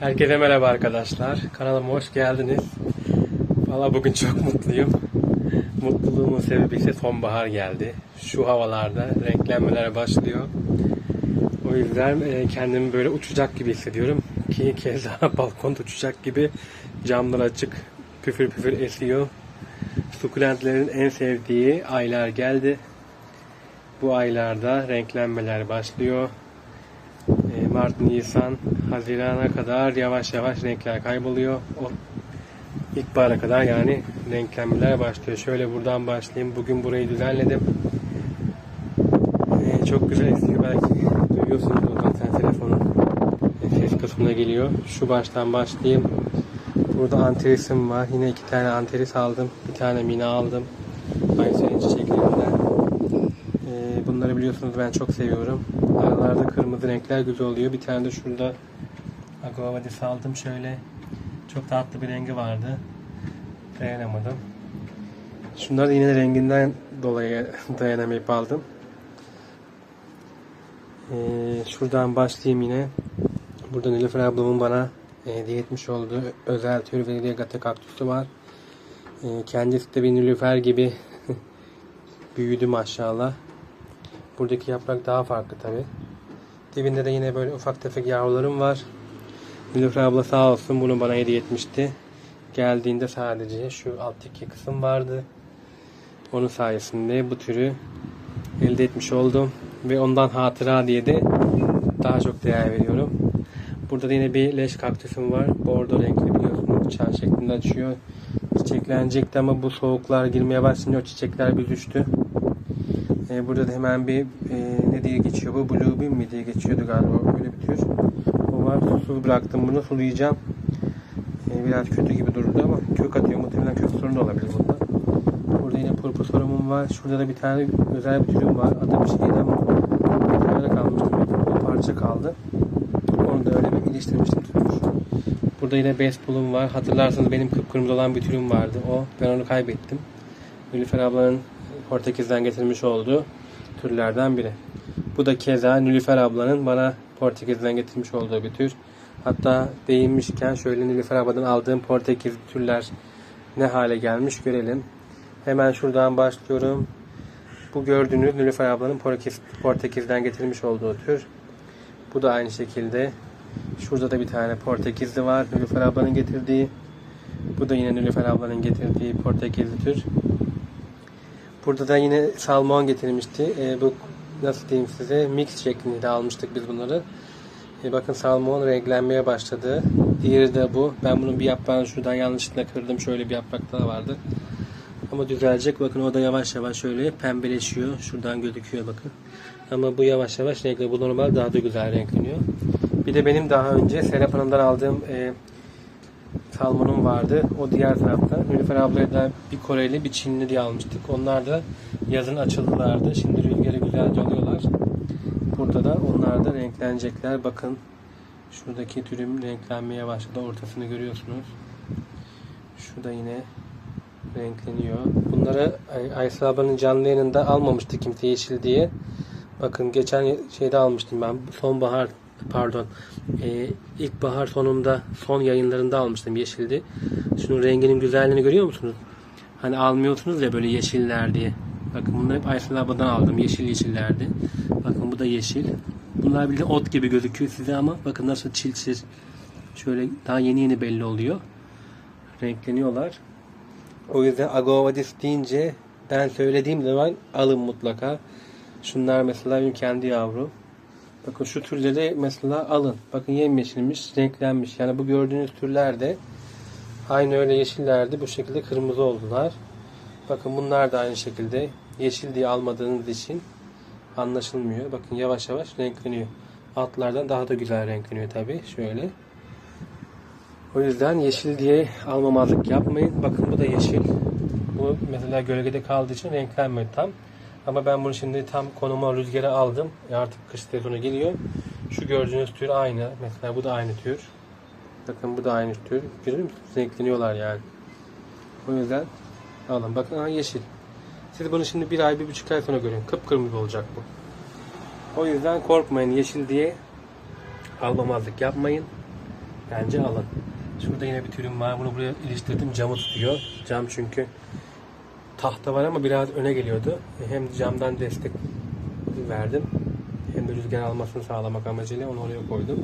Herkese merhaba arkadaşlar. Kanalıma hoş geldiniz. Valla bugün çok mutluyum. Mutluluğumun sebebi ise sonbahar geldi. Şu havalarda renklenmeler başlıyor. O yüzden e, kendimi böyle uçacak gibi hissediyorum. Ki keza balkonda uçacak gibi camlar açık. Püfür püfür esiyor. Sukulentlerin en sevdiği aylar geldi. Bu aylarda renklenmeler başlıyor. Mart, Nisan, Haziran'a kadar yavaş yavaş renkler kayboluyor. O ilkbahara kadar yani renklenmeler başlıyor. Şöyle buradan başlayayım. Bugün burayı düzenledim. E, çok güzel esiyor. Belki duyuyorsunuz sen telefonun ses kısmına geliyor. Şu baştan başlayayım. Burada anterisim var. Yine iki tane anteris aldım. Bir tane mina aldım. Aynı senin çiçeklerinden. Biliyorsunuz ben çok seviyorum. Aralarda kırmızı renkler güzel oluyor. Bir tane de şurada Agavadis aldım şöyle. Çok tatlı bir rengi vardı. Dayanamadım. Şunlar yine renginden dolayı dayanamayıp aldım. Ee, şuradan başlayayım yine. Burada Nilüfer ablamın bana e, hediye etmiş olduğu özel tür Variegata kaktüsü var. Ee, kendisi de bir Nilüfer gibi büyüdü maşallah. Buradaki yaprak daha farklı tabi. Dibinde de yine böyle ufak tefek yavrularım var. Nilüfer abla sağ olsun bunu bana hediye etmişti. Geldiğinde sadece şu alttaki kısım vardı. Onun sayesinde bu türü elde etmiş oldum. Ve ondan hatıra diye de daha çok değer veriyorum. Burada da yine bir leş kaktüsüm var. Bordo renkli biliyorsunuz. Çan şeklinde açıyor. Çiçeklenecekti ama bu soğuklar girmeye başlayınca o çiçekler büzüştü. Ee, burada da hemen bir e, ne diye geçiyor bu? Blue Bean mi diye geçiyordu galiba böyle bir tür. O var. Susuz bıraktım bunu. Sulayacağım. Ee, biraz kötü gibi durdu ama kök atıyor. Muhtemelen kök sorunu olabilir bunda. Burada yine purpusorumum var. Şurada da bir tane özel bir türüm var. Adı bir bir tane kalmıştı. Bir parça kaldı. Onu da öyle bir iliştirmiştim tutmuş. Burada yine baseball'um var. Hatırlarsanız benim kıpkırmızı olan bir türüm vardı. O. Ben onu kaybettim. Nilüfer ablanın Portekiz'den getirmiş olduğu türlerden biri. Bu da keza Nilüfer ablanın bana Portekiz'den getirmiş olduğu bir tür. Hatta değinmişken şöyle Nilüfer abladan aldığım Portekiz türler ne hale gelmiş görelim. Hemen şuradan başlıyorum. Bu gördüğünüz Nilüfer ablanın Portekiz, Portekiz'den getirmiş olduğu tür. Bu da aynı şekilde. Şurada da bir tane Portekizli var. Nilüfer ablanın getirdiği. Bu da yine Nilüfer ablanın getirdiği Portekizli tür. Burada da yine salmon getirmişti. E, bu nasıl diyeyim size mix şeklinde almıştık biz bunları. E, bakın salmon renklenmeye başladı. Diğeri de bu. Ben bunun bir yaprağını şuradan yanlışlıkla kırdım. Şöyle bir yaprak daha vardı. Ama düzelecek. Bakın o da yavaş yavaş şöyle pembeleşiyor. Şuradan gözüküyor bakın. Ama bu yavaş yavaş renkli. Bu normal daha da güzel renkleniyor. Bir de benim daha önce Serap Hanım'dan aldığım e, salmonum vardı. O diğer tarafta. Nilüfer ablaya da bir Koreli bir Çinli diye almıştık. Onlar da yazın açıldılardı. Şimdi rüzgarı güzelce alıyorlar. Burada da onlar da renklenecekler. Bakın şuradaki türüm renklenmeye başladı. Ortasını görüyorsunuz. Şu da yine renkleniyor. Bunları Ay- Aysel ablanın canlı yayınında almamıştı kimse yeşil diye. Bakın geçen şeyde almıştım ben. Sonbahar pardon. Ee, ilkbahar sonunda son yayınlarında almıştım yeşildi. Şunun renginin güzelliğini görüyor musunuz? Hani almıyorsunuz ya böyle yeşiller diye. Bakın bunları hep Aysel aldım. Yeşil yeşillerdi. Bakın bu da yeşil. Bunlar bildiğin ot gibi gözüküyor size ama bakın nasıl çil çil. Şöyle daha yeni yeni belli oluyor. Renkleniyorlar. O yüzden Agovadis deyince ben söylediğim zaman alın mutlaka. Şunlar mesela benim kendi yavrum. Bakın şu türleri mesela alın. Bakın yemyeşilmiş, renklenmiş. Yani bu gördüğünüz türler de aynı öyle yeşillerdi. Bu şekilde kırmızı oldular. Bakın bunlar da aynı şekilde yeşil diye almadığınız için anlaşılmıyor. Bakın yavaş yavaş renkleniyor. Altlardan daha da güzel renkleniyor tabi. Şöyle. O yüzden yeşil diye almamazlık yapmayın. Bakın bu da yeşil. Bu mesela gölgede kaldığı için renklenmiyor tam. Ama ben bunu şimdi tam konuma rüzgara aldım. E Artık kış sezonu geliyor. Şu gördüğünüz tür aynı. Mesela bu da aynı tür. Bakın bu da aynı tür. Görüyor musunuz? Renkleniyorlar yani. O yüzden alın. Bakın ha yeşil. Siz bunu şimdi bir ay, bir buçuk ay sonra görün. Kıpkırmızı olacak bu. O yüzden korkmayın. Yeşil diye almamazlık yapmayın. Bence alın. Şurada yine bir türüm var. Bunu buraya iliştirdim. Camı tutuyor. Cam çünkü tahta var ama biraz öne geliyordu. Hem camdan destek verdim. Hem de rüzgar almasını sağlamak amacıyla onu oraya koydum.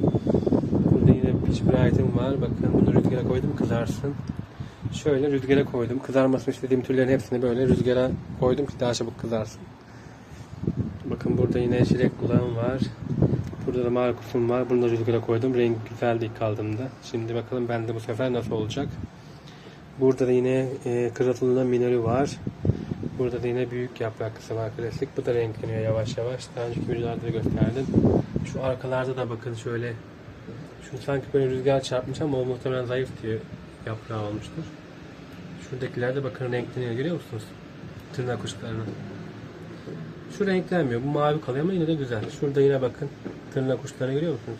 Burada yine pitch bright'im var. Bakın bunu rüzgara koydum kızarsın. Şöyle rüzgara koydum. Kızarmasını istediğim türlerin hepsini böyle rüzgara koydum ki daha çabuk kızarsın. Bakın burada yine çilek kulağım var. Burada da Markus'um var. Bunu da rüzgara koydum. Renk güzeldi ilk kaldığımda. Şimdi bakalım bende bu sefer nasıl olacak. Burada da yine e, kırıltılı minörü var. Burada da yine büyük yapraklısı var klasik. Bu da renkleniyor yavaş yavaş. Daha önceki videolarda da gösterdim. Şu arkalarda da bakın şöyle. Şu sanki böyle rüzgar çarpmış ama o muhtemelen zayıf diye yaprağı olmuştur. Şuradakiler de bakın renkleniyor görüyor musunuz? Tırnak uçlarını. Şu renklenmiyor. Bu mavi kalıyor ama yine de güzel. Şurada yine bakın tırnak uçları görüyor musunuz?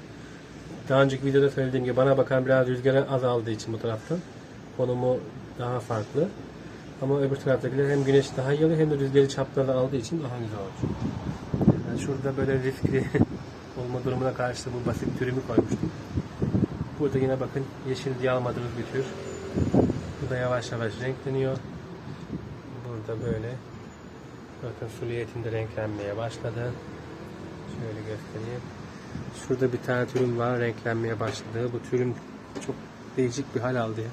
Daha önceki videoda söylediğim gibi bana bakan biraz rüzgara azaldığı için bu taraftan konumu daha farklı. Ama öbür taraftakiler hem güneş daha iyi hem de rüzgarı çaprazda aldığı için daha güzel olmuş. Yani şurada böyle riskli olma durumuna karşı bu basit türümü koymuştum. Burada yine bakın yeşil diye almadığımız bir tür. Bu da yavaş yavaş renkleniyor. Burada böyle bakın suliyetinde renklenmeye başladı. Şöyle göstereyim. Şurada bir tane türüm var renklenmeye başladı. Bu türüm çok değişik bir hal aldı ya.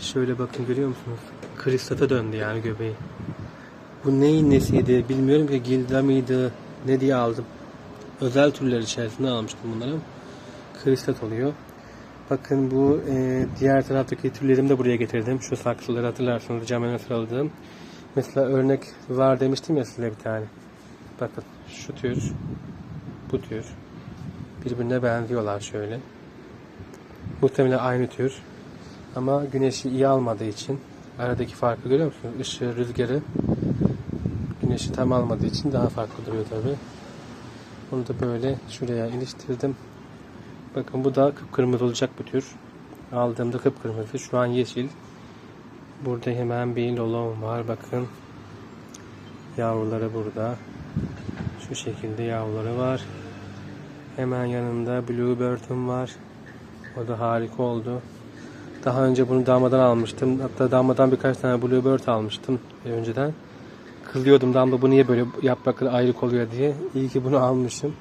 Şöyle bakın görüyor musunuz? Kristata döndü yani göbeği. Bu neyin nesiydi bilmiyorum ki gilda mıydı ne diye aldım. Özel türler içerisinde almıştım bunları. Kristat oluyor. Bakın bu e, diğer taraftaki türlerimi de buraya getirdim. Şu saksıları hatırlarsanız camına sıraladığım. Mesela örnek var demiştim ya size bir tane. Bakın şu tür, bu tür. Birbirine benziyorlar şöyle. Muhtemelen aynı tür. Ama güneşi iyi almadığı için aradaki farkı görüyor musunuz? Işığı, rüzgarı güneşi tam almadığı için daha farklı duruyor tabi. Bunu da böyle şuraya iliştirdim. Bakın bu da kıpkırmızı olacak bu tür. Aldığımda kıpkırmızı. Şu an yeşil. Burada hemen bir lolom var. Bakın. Yavruları burada. Şu şekilde yavruları var. Hemen yanında Bluebird'üm var. O da harika oldu. Daha önce bunu damadan almıştım. Hatta damadan birkaç tane Bluebird almıştım önceden. Kızıyordum damla bu niye böyle yaprakları ayrık oluyor diye. İyi ki bunu almışım.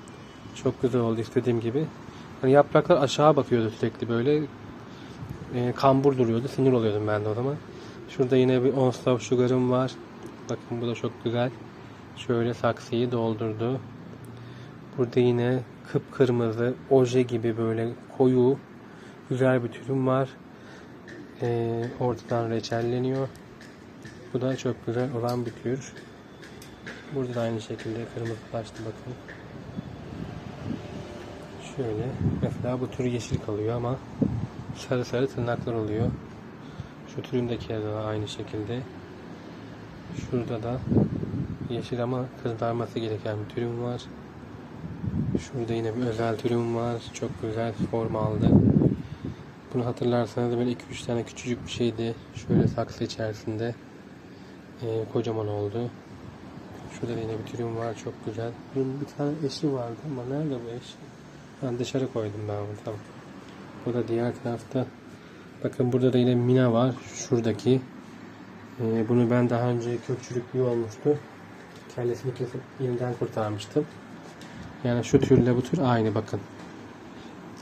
Çok güzel oldu istediğim gibi. Hani yapraklar aşağı bakıyordu sürekli böyle. E, kambur duruyordu. Sinir oluyordum ben de o zaman. Şurada yine bir Onslav Sugar'ım var. Bakın bu da çok güzel. Şöyle saksıyı doldurdu. Burada yine kıpkırmızı oje gibi böyle koyu güzel bir türüm var. Ee, ortadan reçelleniyor. Bu da çok güzel olan bir tür. Burada da aynı şekilde kırmızılaştı bakın. Şöyle mesela bu tür yeşil kalıyor ama sarı sarı tırnaklar oluyor. Şu türündeki de aynı şekilde. Şurada da yeşil ama kızarması gereken bir türüm var. Şurada yine bir özel türüm var. Çok güzel form aldı. Bunu hatırlarsanız böyle 2-3 tane küçücük bir şeydi. Şöyle saksı içerisinde. Ee, kocaman oldu. Şurada da yine bir türüm var. Çok güzel. Bunun bir tane eşi vardı ama nerede bu eş? Ben dışarı koydum ben bunu. Tamam. Bu da diğer tarafta. Bakın burada da yine mina var. Şuradaki. Ee, bunu ben daha önce kökçülüklüğü olmuştu. Kellesini kesip yeniden kurtarmıştım. Yani şu türle bu tür aynı bakın.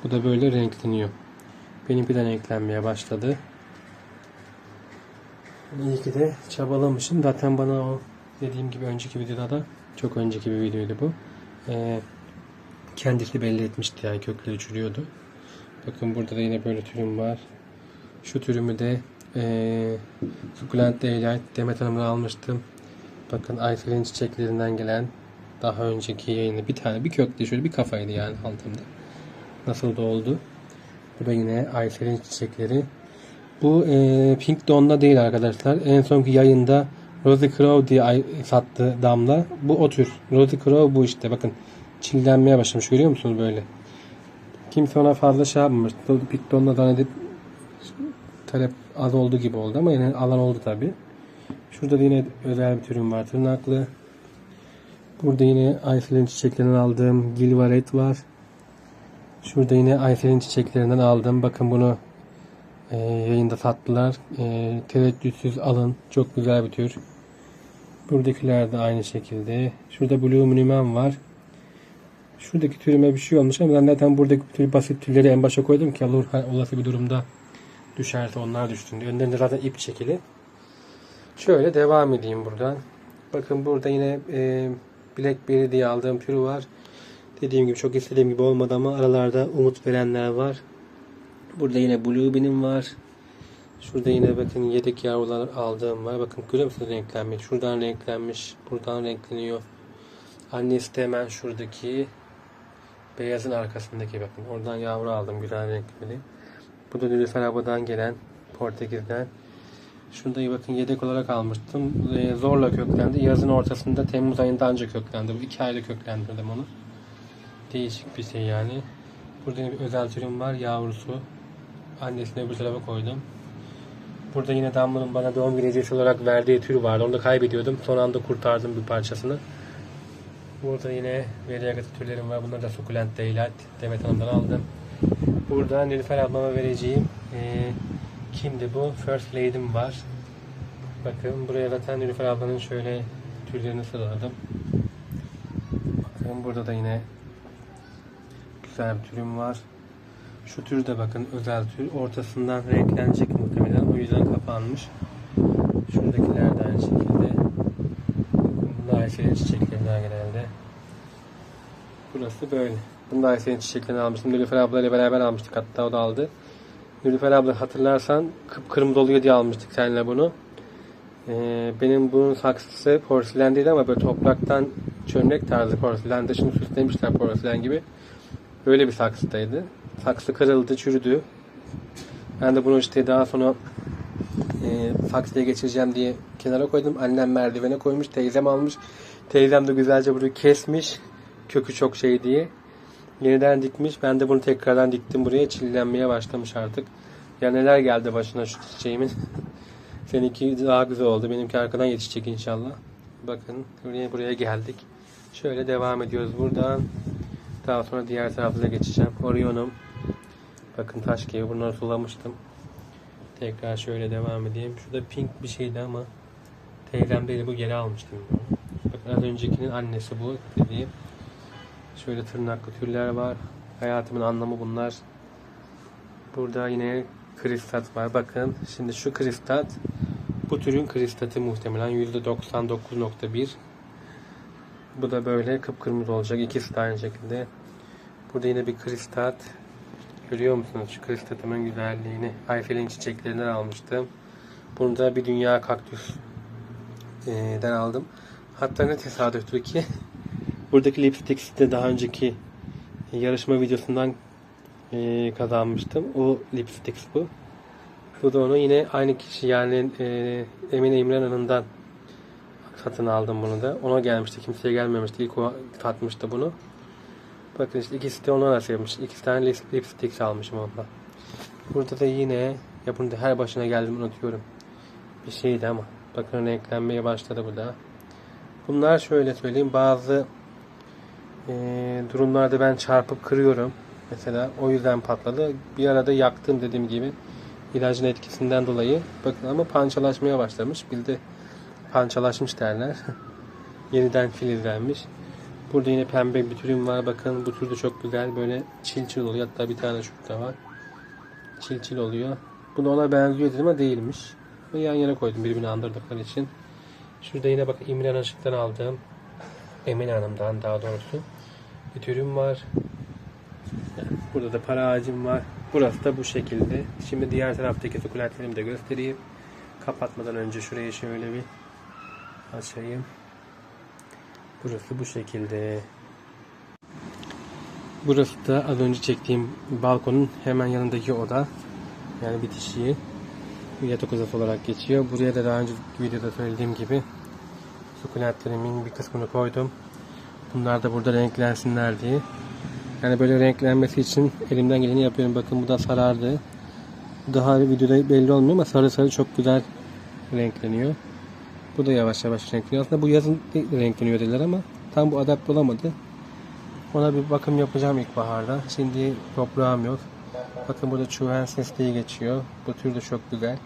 Bu da böyle renkleniyor. Benimki de renklenmeye başladı. İyi ki de çabalamışım. Zaten bana o dediğim gibi önceki videoda da çok önceki bir videoydu bu. Ee, kendisi belli etmişti yani kökleri çürüyordu. Bakın burada da yine böyle türüm var. Şu türümü de ee, Succulent Daylight Demet Hanım'dan almıştım. Bakın Aysel'in çiçeklerinden gelen daha önceki yayını bir tane bir kökte şöyle bir kafaydı yani altımda. Nasıl da oldu. Bu da yine Aysel'in çiçekleri. Bu e, Pink Dawn'da değil arkadaşlar. En sonki yayında Rosy Crow diye sattı damla. Bu o tür. Rosy Crow bu işte. Bakın çillenmeye başlamış. Görüyor musunuz böyle? Kimse ona fazla şey yapmamış. Pink Dawn'da zannedip talep az olduğu gibi oldu ama yine alan oldu tabi. Şurada da yine özel bir türüm var. Tırnaklı. Burada yine Aysel'in çiçeklerinden aldığım Gilvaret var. Şurada yine Aysel'in çiçeklerinden aldım. Bakın bunu e, yayında sattılar. E, tereddütsüz alın. Çok güzel bir tür. Buradakiler de aynı şekilde. Şurada Blue Miniman var. Şuradaki türüme bir şey olmuş ama ben zaten buradaki tür basit türleri en başa koydum ki olur olası bir durumda düşerse onlar düştüğünde. Önlerinde zaten ip çekili. Şöyle devam edeyim buradan. Bakın burada yine e, Blackberry diye aldığım türü var. Dediğim gibi çok istediğim gibi olmadı ama aralarda umut verenler var. Burada yine Bluebee'nim var. Şurada yine bakın yedek yavrular aldığım var. Bakın görüyor musunuz renklenmiş? Şuradan renklenmiş. Buradan renkleniyor. Annesi de hemen şuradaki beyazın arkasındaki bakın. Oradan yavru aldım güzel renkli. Bu da Nilüfer Aba'dan gelen Portekiz'den. İyi bakın yedek olarak almıştım. Ee, zorla köklendi. Yazın ortasında Temmuz ayında ancak köklendi. Bu iki ayda köklendirdim onu. Değişik bir şey yani. Burada bir özel türüm var. Yavrusu. Annesini öbür tarafa koydum. Burada yine Damla'nın bana doğum günü hediyesi olarak verdiği tür vardı. Onu da kaybediyordum. Son anda kurtardım bir parçasını. Burada yine Veriagata türlerim var. Bunlar da sukulent daylight. Demet Hanım'dan aldım. Burada Nilüfer ablama vereceğim eee kimdi bu? First Lady'm var. Bakın buraya zaten Nilüfer ablanın şöyle türlerini sıraladım. Bakın burada da yine güzel bir türüm var. Şu tür de bakın özel tür. Ortasından renklenecek muhtemelen. O yüzden kapanmış. Şuradakiler de aynı şekilde. Ayşe'nin çiçeklerinden genelde. Burası böyle. Bunu da Ayşe'nin çiçeklerini almıştım. Nilüfer ablayla beraber almıştık hatta o da aldı. Nilüfer abla hatırlarsan kıpkırmızı oluyor diye almıştık seninle bunu. Ee, benim bunun saksısı porselen değil ama böyle topraktan çömlek tarzı porselen. Dışını süslemişler porselen gibi. Öyle bir saksıdaydı. Saksı kırıldı, çürüdü. Ben de bunu işte daha sonra e, saksıya geçireceğim diye kenara koydum. Annem merdivene koymuş, teyzem almış. Teyzem de güzelce burayı kesmiş. Kökü çok şey diye. Yeniden dikmiş. Ben de bunu tekrardan diktim buraya. Çillenmeye başlamış artık. Ya neler geldi başına şu çiçeğimin. Seninki daha güzel oldu. Benimki arkadan yetişecek inşallah. Bakın buraya buraya geldik. Şöyle devam ediyoruz buradan. Daha sonra diğer tarafına geçeceğim. Orion'um. Bakın taş gibi bunları sulamıştım. Tekrar şöyle devam edeyim. Şurada pink bir şeydi ama teyzem değil bu geri almıştım. Bakın az öncekinin annesi bu dediğim. Şöyle tırnaklı türler var. Hayatımın anlamı bunlar. Burada yine kristat var. Bakın şimdi şu kristat bu türün kristatı muhtemelen %99.1 bu da böyle kıpkırmızı olacak. İkisi de aynı şekilde. Burada yine bir kristat. Görüyor musunuz şu kristatımın güzelliğini? Ayfel'in çiçeklerinden almıştım. Bunu da bir dünya kaktüsden aldım. Hatta ne tesadüftür ki buradaki lipstick de daha önceki yarışma videosundan e, kazanmıştım. O lipstick bu. Bu da onu yine aynı kişi yani e, Emine İmran Hanım'dan satın aldım bunu da. Ona gelmişti. Kimseye gelmemişti. İlk o tatmıştı bunu. Bakın işte ikisi de ona nasipmiş. İki tane lip- lipstick almışım ondan. Burada da yine ya bunu da her başına geldim unutuyorum. Bir şeydi ama. Bakın renklenmeye başladı bu da. Bunlar şöyle söyleyeyim. Bazı eee, durumlarda ben çarpıp kırıyorum. Mesela o yüzden patladı. Bir arada yaktım dediğim gibi. ilacın etkisinden dolayı. Bakın ama pançalaşmaya başlamış. Bildi pançalaşmış derler. Yeniden filizlenmiş. Burada yine pembe bir türüm var. Bakın bu tür de çok güzel. Böyle çil çil oluyor. Hatta bir tane şurada var. Çil çil oluyor. Bu da ona benziyor dedim ama değilmiş. Ve yan yana koydum birbirini andırdıkları için. Şurada yine bakın İmran Aşık'tan aldığım Emine Hanım'dan daha doğrusu bir türüm var. Burada da para ağacım var. Burası da bu şekilde. Şimdi diğer taraftaki sukulentlerimi de göstereyim. Kapatmadan önce şurayı şöyle bir açayım. Burası bu şekilde. Burası da az önce çektiğim balkonun hemen yanındaki oda. Yani bitişiği. Yatak odası olarak geçiyor. Buraya da daha önce videoda söylediğim gibi sukulentlerimin bir kısmını koydum. Bunlar da burada renklensinler diye. Yani böyle renklenmesi için elimden geleni yapıyorum. Bakın bu da sarardı. Daha videoda belli olmuyor ama sarı sarı çok güzel renkleniyor. Bu da yavaş yavaş renkleniyor. Aslında bu yazın renkleniyor dediler ama tam bu adapte olamadı. Ona bir bakım yapacağım ilkbaharda. Şimdi toprağım yok. Bakın burada Chuensis diye geçiyor. Bu tür de çok güzel.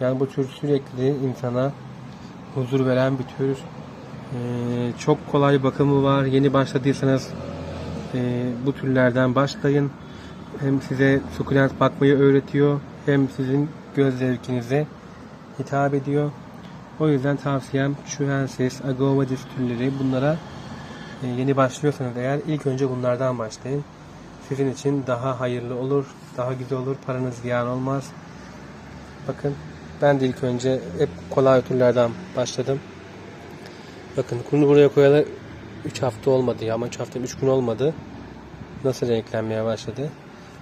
Yani bu tür sürekli insana huzur veren bir tür. Ee, çok kolay bakımı var. Yeni başladıysanız e, bu türlerden başlayın. Hem size sukulent bakmayı öğretiyor hem sizin göz zevkinize hitap ediyor. O yüzden tavsiyem Chuensis, Agovadis türleri bunlara e, yeni başlıyorsanız eğer ilk önce bunlardan başlayın. Sizin için daha hayırlı olur, daha güzel olur, paranız ziyan olmaz. Bakın ben de ilk önce hep kolay türlerden başladım. Bakın bunu buraya koyalı 3 hafta olmadı ya ama 3 hafta 3 gün olmadı. Nasıl renklenmeye başladı.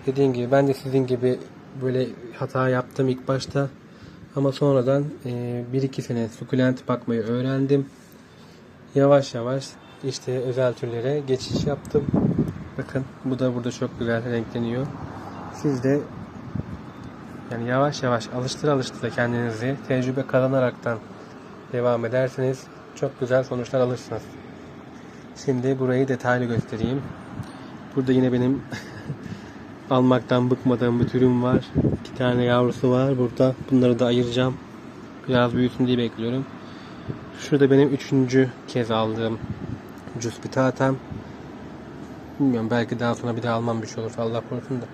Dediğim gibi ben de sizin gibi böyle hata yaptım ilk başta. Ama sonradan 1-2 sene sukulent bakmayı öğrendim. Yavaş yavaş işte özel türlere geçiş yaptım. Bakın bu da burada çok güzel renkleniyor. Siz de yani yavaş yavaş alıştıra alıştıra kendinizi tecrübe kazanaraktan devam ederseniz çok güzel sonuçlar alırsınız. Şimdi burayı detaylı göstereyim. Burada yine benim almaktan bıkmadığım bir türüm var. İki tane yavrusu var burada. Bunları da ayıracağım. Biraz büyüsün diye bekliyorum. Şurada benim üçüncü kez aldığım Cuspitatem. Bilmiyorum belki daha sonra bir daha almam bir şey olur Allah korusun da.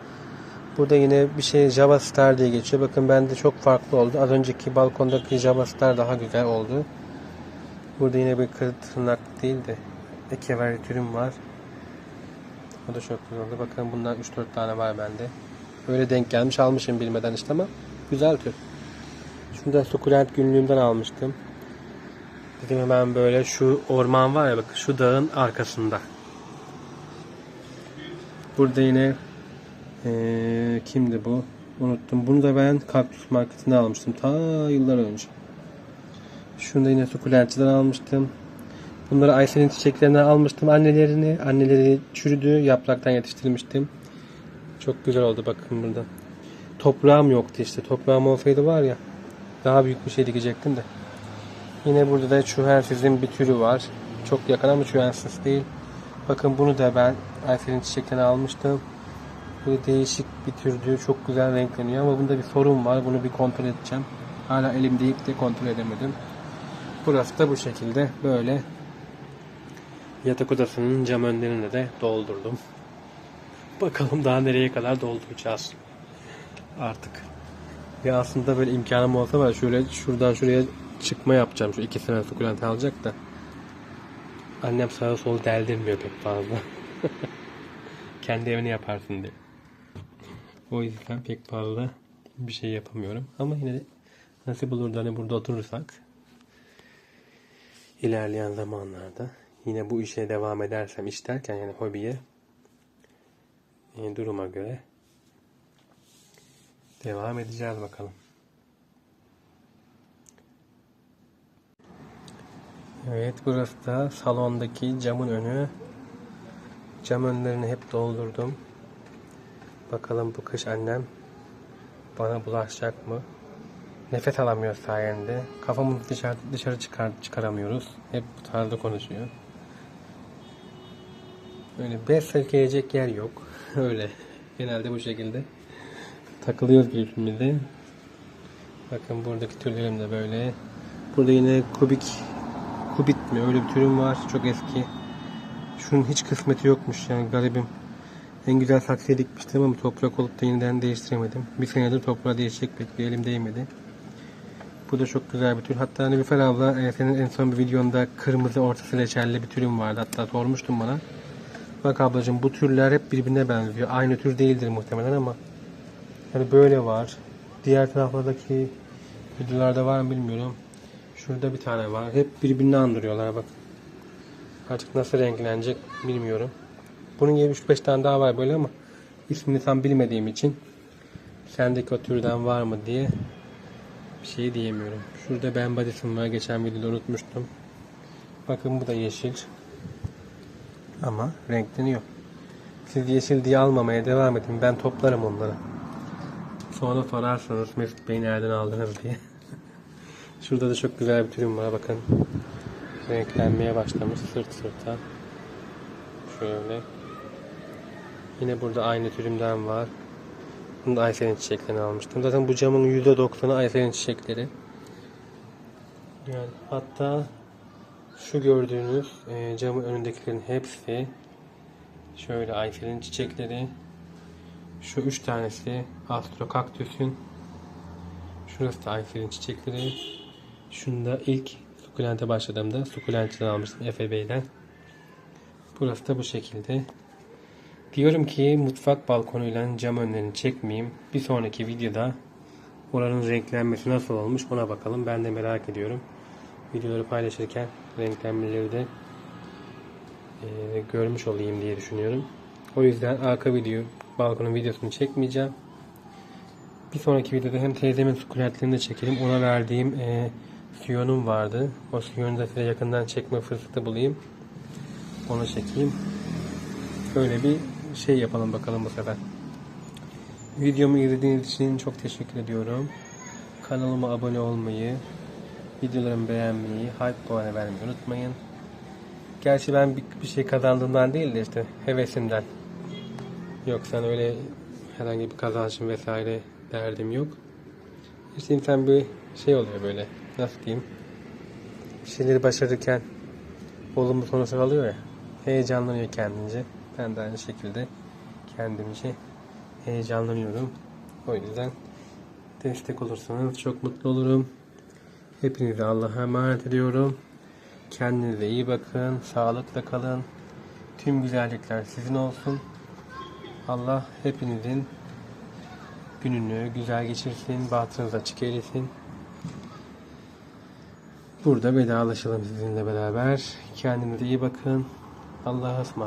Burada yine bir şey Java Star diye geçiyor. Bakın bende çok farklı oldu. Az önceki balkondaki Java Star daha güzel oldu. Burada yine bir kır tırnak değil de Ekever türüm var. O da çok güzel oldu. Bakın bundan 3-4 tane var bende. Öyle denk gelmiş almışım bilmeden işte ama güzel tür. Şunu da sukulent günlüğümden almıştım. Dedim hemen böyle şu orman var ya bakın şu dağın arkasında. Burada yine eee, kimdi bu? Unuttum. Bunu da ben kaktüs marketinde almıştım. Ta yıllar önce. Şunu da yine sukulentçiden almıştım. Bunları Ayşe'nin çiçeklerinden almıştım annelerini. Anneleri çürüdü. Yapraktan yetiştirmiştim. Çok güzel oldu bakın burada. Toprağım yoktu işte. Toprağım olsaydı var ya daha büyük bir şey dikecektim de. Yine burada da çuhensizin bir türü var. Çok yakın ama çuhensiz değil. Bakın bunu da ben Ayfer'in çiçekten almıştım. Böyle değişik bir türdü. Çok güzel renkleniyor ama bunda bir sorun var. Bunu bir kontrol edeceğim. Hala elimde ilk de kontrol edemedim. Burası da bu şekilde böyle yatak odasının cam önlerini de doldurdum. Bakalım daha nereye kadar dolduracağız. Artık. Ya aslında böyle imkanım olsa var şöyle şuradan şuraya çıkma yapacağım. Şu iki sene sukulent alacak da. Annem sağa sola deldirmiyor pek fazla. Kendi evini yaparsın diye. O yüzden pek fazla bir şey yapamıyorum. Ama yine de nasip olur da hani burada oturursak ilerleyen zamanlarda yine bu işe devam edersem iş derken yani hobiye e, duruma göre devam edeceğiz bakalım. Evet burası da salondaki camın önü. Cam önlerini hep doldurdum. Bakalım bu kış annem bana bulaşacak mı? Nefes alamıyor sayende. Kafamızı dışarı, dışarı çıkar, çıkaramıyoruz. Hep bu tarzda konuşuyor. Böyle besleyilecek yer yok. Öyle. Genelde bu şekilde. Takılıyoruz birbirimize. Bakın buradaki türlerim de böyle. Burada yine kubik kubit mi öyle bir türüm var. Çok eski. Şunun hiç kısmeti yokmuş yani garibim. En güzel saksıya dikmiştim ama toprak olup da yeniden değiştiremedim. Bir senedir toprağa değişecek bekliyor elim değmedi. Bu da çok güzel bir tür. Hatta hani Nilüfer abla e, senin en son bir videonda kırmızı ortası leçerli bir türüm vardı. Hatta sormuştun bana. Bak ablacığım bu türler hep birbirine benziyor. Aynı tür değildir muhtemelen ama yani böyle var. Diğer taraflardaki videolarda var mı bilmiyorum. Şurada bir tane var. Hep birbirini andırıyorlar bak. Artık nasıl renklenecek bilmiyorum. Bunun gibi 3-5 tane daha var böyle ama ismini tam bilmediğim için sendeki o türden var mı diye bir şey diyemiyorum. Şurada ben body'sim var. Geçen videoda unutmuştum. Bakın bu da yeşil. Ama renkleniyor. Siz yeşil diye almamaya devam edin. Ben toplarım onları. Sonra sorarsanız Mesut Bey nereden aldınız diye. Şurada da çok güzel bir türüm var. Bakın renklenmeye başlamış sırt sırta. Şöyle. Yine burada aynı türümden var. Bunu da Aysel'in çiçeklerini almıştım. Zaten bu camın %90'ı Aysel'in çiçekleri. Yani hatta şu gördüğünüz e, camın önündekilerin hepsi şöyle Aysel'in çiçekleri. Şu üç tanesi Astro Kaktüs'ün. Şurası da Aysel'in çiçekleri. Şunda ilk sukulente başladığımda sukulentten almıştım Efe Bey'den. Burası da bu şekilde. Diyorum ki mutfak balkonuyla cam önlerini çekmeyeyim. Bir sonraki videoda oranın renklenmesi nasıl olmuş ona bakalım. Ben de merak ediyorum. Videoları paylaşırken renklenmeleri de e, görmüş olayım diye düşünüyorum. O yüzden arka video, balkonun videosunu çekmeyeceğim. Bir sonraki videoda hem teyzemin sukulentlerini de çekelim. Ona verdiğim e, siyonum vardı. O siyonu da size yakından çekme fırsatı bulayım. Onu çekeyim. Böyle bir şey yapalım bakalım bu sefer. Videomu izlediğiniz için çok teşekkür ediyorum. Kanalıma abone olmayı, videolarımı beğenmeyi, hype puanı vermeyi unutmayın. Gerçi ben bir, bir şey kazandığımdan değil de işte hevesimden. Yoksa öyle herhangi bir kazancım vesaire derdim yok. İşte insan bir şey oluyor böyle. Nasıl diyeyim? Bir şeyleri başarırken olumlu sonuçlar alıyor ya. Heyecanlanıyor kendince. Ben de aynı şekilde kendimce heyecanlanıyorum. O yüzden destek olursanız çok mutlu olurum. Hepinize Allah'a emanet ediyorum. Kendinize iyi bakın. Sağlıkla kalın. Tüm güzellikler sizin olsun. Allah hepinizin gününü güzel geçirsin. Bahtınız açık eylesin. Burada vedalaşalım sizinle beraber. Kendinize iyi bakın. Allah'a ısmarladık.